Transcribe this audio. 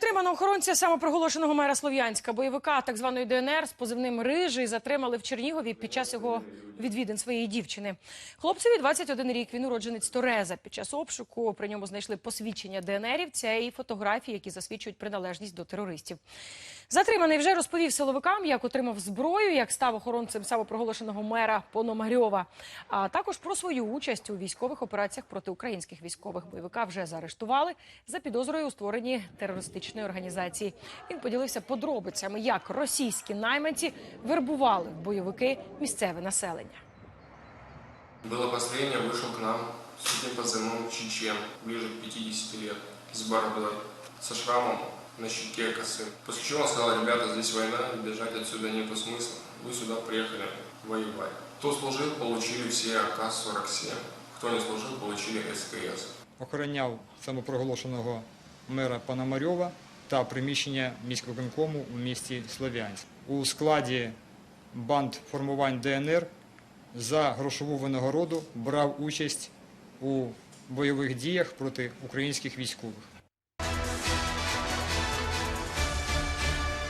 Затримано охоронця самопроголошеного мера Слов'янська, бойовика так званої ДНР з позивним Рижий затримали в Чернігові під час його відвідин своєї дівчини. Хлопцеві 21 рік. Він уродженець Тореза. Під час обшуку при ньому знайшли посвідчення ДНРівця і фотографії, які засвідчують приналежність до терористів. Затриманий вже розповів силовикам, як отримав зброю, як став охоронцем самопроголошеного мера Пономарьова, а також про свою участь у військових операціях проти українських військових. Бойовика вже заарештували за підозрою у створенні терористичної організації. Він поділився подробицями, як російські найманці вербували в бойовики місцеве населення. Было построение, вышел к нам с таким позывным Чечен, ближе к 50 лет, с бородой, со шрамом на щеке косы. После чего он сказал, ребята, здесь война, бежать отсюда нету смысла, вы сюда приехали воевать. Кто служил, получили все АК-47, кто не служил, получили СКС. охороняв самопроголошеного мера Пономарьова та приміщення міськвиконкому у місті Слов'янськ. У складі банд формувань ДНР за грошову винагороду брав участь у бойових діях проти українських військових.